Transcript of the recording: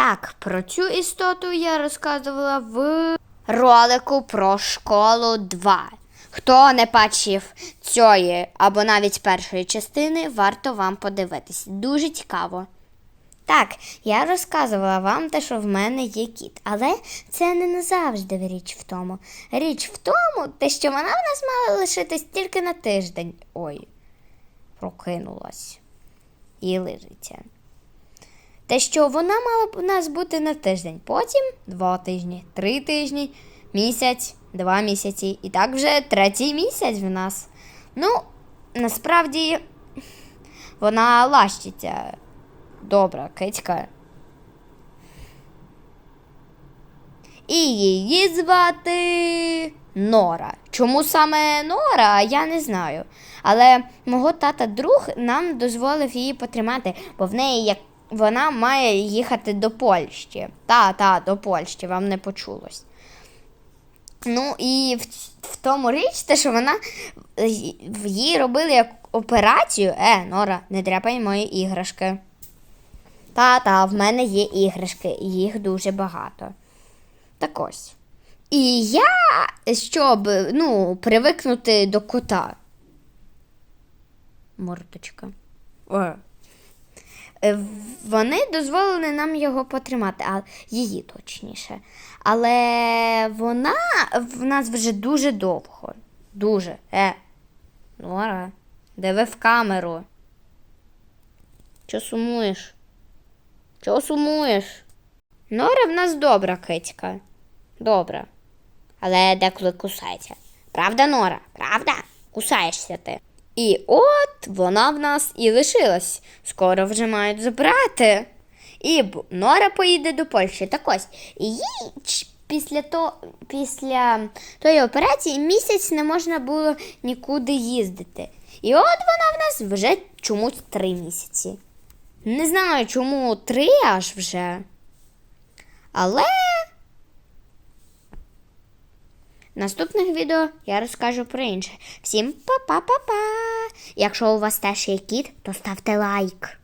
Так, про цю істоту я розказувала в ролику про школу 2. Хто не бачив цієї або навіть першої частини, варто вам подивитись. Дуже цікаво. Так, я розказувала вам те, що в мене є кіт, але це не назавжди річ в тому. Річ в тому, те, що вона в нас мала лишитись тільки на тиждень. Ой, прокинулась і лежиться. Те, що вона мала б у нас бути на тиждень, потім два тижні, три тижні, місяць, два місяці. І так вже третій місяць в нас. Ну, насправді, вона лащиться. Добра кицька. І її звати Нора. Чому саме Нора, я не знаю. Але мого тата друг нам дозволив її потримати, бо в неї як вона має їхати до Польщі. Та, та, до Польщі, вам не почулось. Ну і в, в тому річ, те, що вона е, їй робили як операцію. Е, Нора, не дряпай мої іграшки. Та-та, в мене є іграшки, їх дуже багато. Так ось. І я, щоб ну, привикнути до кота. Мордочка. Е. Е, Вони дозволили нам його потримати, а її точніше. Але вона в нас вже дуже довго. Дуже. Е. Нора, диви в камеру. Чо сумуєш? Чого сумуєш? Нора в нас добра кицька. Добра. Але деколи кусається. Правда, Нора? Правда? Кусаєшся ти. І от вона в нас і лишилась. Скоро вже мають забрати. І Нора поїде до Польщі. Так ось. І після, то, після тої операції місяць не можна було нікуди їздити. І от вона в нас вже чомусь три місяці. Не знаю, чому три аж вже. Але в наступних відео я розкажу про інше. Всім па-па-па-па! Якщо у вас теж є кіт, то ставте лайк.